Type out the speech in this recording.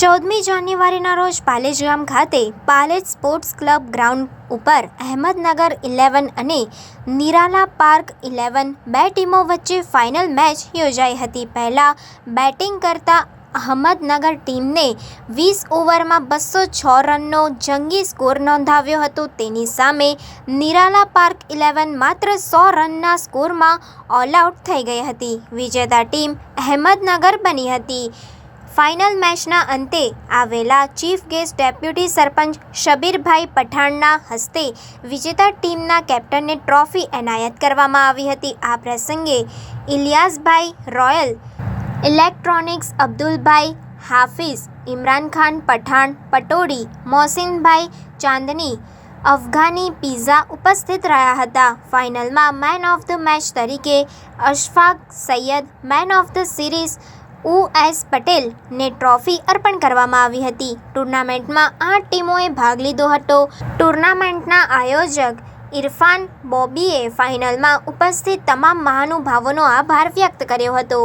ચૌદમી જાન્યુઆરીના રોજ પાલેજ ગામ ખાતે પાલેજ સ્પોર્ટ્સ ક્લબ ગ્રાઉન્ડ ઉપર અહેમદનગર ઇલેવન અને નિરાલા પાર્ક ઇલેવન બે ટીમો વચ્ચે ફાઇનલ મેચ યોજાઈ હતી. પહેલાં બેટિંગ કરતા અહમદનગર ટીમને વીસ ઓવરમાં બસો છ રનનો જંગી સ્કોર નોંધાવ્યો હતો. તેની સામે નિરાલા પાર્ક ઇલેવન માત્ર સો રનના સ્કોરમાં ઓલ આઉટ થઈ ગઈ હતી. વિજેતા ટીમ અહેમદનગર બની હતી. ફાઇનલ મેચના અંતે આવેલા chief guest deputy sarpanch Shabbirbhai પઠાણના હસ્તે વિજેતા ટીમના કેપ્ટનને ટ્રોફી એનાયત કરવામાં આવી હતી. આ પ્રસંગે Iliyasbhai royal electronics Abdulbhai Hafiz, Imran Khan Pathan Patodi Mohsinbhai Chandni, Afghani pizza ઉપસ્થિત રહ્યા હતા. ફાઇનલમાં મેન ઓફ ધ મેચ તરીકે Ashfaq Sayyed, man of the series U S પટેલને ટ્રોફી અર્પણ કરવામાં આવી હતી. ટુર્નામેન્ટમાં આઠ ટીમોએ ભાગ લીધો હતો. ટુર્નામેન્ટના આયોજક ઇરફાન બોબીએ ફાઇનલમાં ઉપસ્થિત તમામ મહાનુભાવોનો આભાર વ્યક્ત કર્યો હતો.